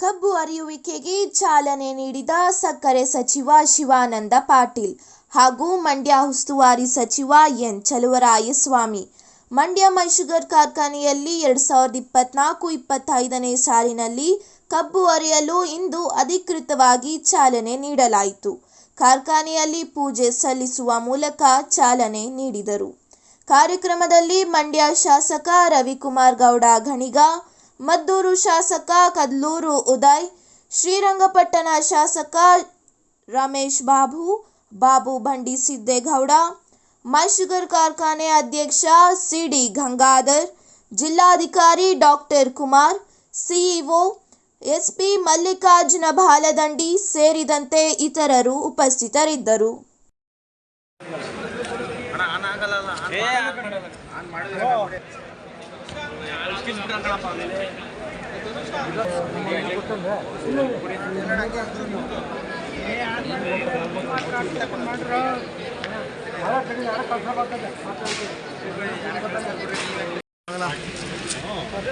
ಕಬ್ಬು ಅರಿಯುವಿಕೆಗೆ ಚಾಲನೆ ನೀಡಿದ ಸಕ್ಕರೆ ಸಚಿವ ಶಿವಾನಂದ ಪಾಟೀಲ್ ಹಾಗೂ ಮಂಡ್ಯ ಉಸ್ತುವಾರಿ ಸಚಿವ ಎನ್ ಚಲುವರಾಯಸ್ವಾಮಿ. ಮಂಡ್ಯ ಮೈಶುಗರ್ ಕಾರ್ಖಾನೆಯಲ್ಲಿ ಎರಡ್ ಸಾವಿರದ ಇಪ್ಪತ್ನಾಲ್ಕು ಇಪ್ಪತ್ತೈದನೇ ಸಾಲಿನಲ್ಲಿ ಕಬ್ಬು ಅರೆಯಲು ಇಂದು ಅಧಿಕೃತವಾಗಿ ಚಾಲನೆ ನೀಡಲಾಯಿತು. ಕಾರ್ಖಾನೆಯಲ್ಲಿ ಪೂಜೆ ಸಲ್ಲಿಸುವ ಮೂಲಕ ಚಾಲನೆ ನೀಡಿದರು. ಕಾರ್ಯಕ್ರಮದಲ್ಲಿ ಮಂಡ್ಯ ಶಾಸಕ ರವಿಕುಮಾರ್ ಗೌಡ ಘಣಿಗ ಮದ್ದೂರು ಶಾಸಕ ಕದ್ಲೂರು ಉದಯ್ ಶ್ರೀರಂಗಪಟ್ಟಣ ಶಾಸಕ ರಮೇಶ್ ಬಾಬು ಬಾಬು ಬಂಡಿ ಸಿದ್ದೇಗೌಡ ಮೈಶುಗರ್ ಕಾರ್ಖಾನೆ ಅಧ್ಯಕ್ಷ ಸಿಡಿ ಗಂಗಾಧರ್ ಜಿಲ್ಲಾಧಿಕಾರಿ doctor Kumar CEO SP Mallikarjuna Baladandi ಸೇರಿದಂತೆ ಇತರರು ಉಪಸ್ಥಿತರಿದ್ದರು.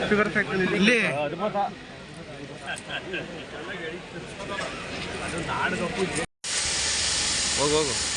ಶುಗರ್ ಫ್ಯಾಕ್ಟ್ರಿ ಇಲ್ಲಿ ಹೋಗು ಹೋಗು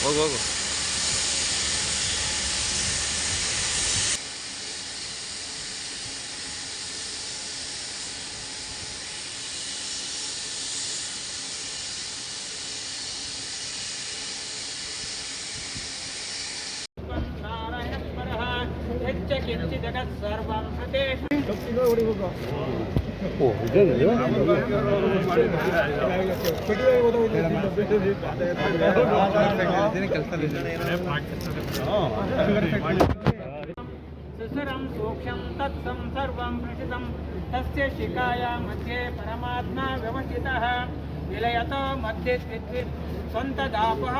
ಹೋಗು ಹೋಗು सुसरं सूक्ष्मं तत्सं सर्वं शिखाया मध्ये परमात्मा व्यवस्थितः विलयतो मध्ये स्वन्तदापः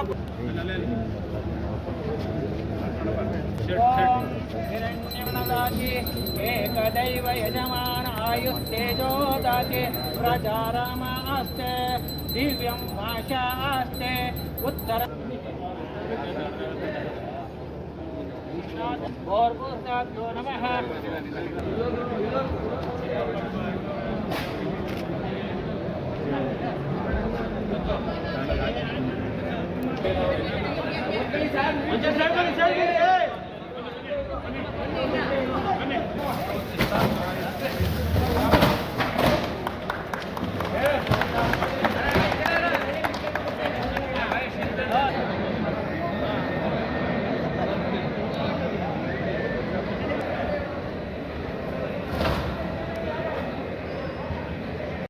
एकदैव यजमान आयुस्तेजोदाते प्रजारामास्ते दिव्यं भाषास्ते उत्तर नमः। ಸಾಹೇಬ್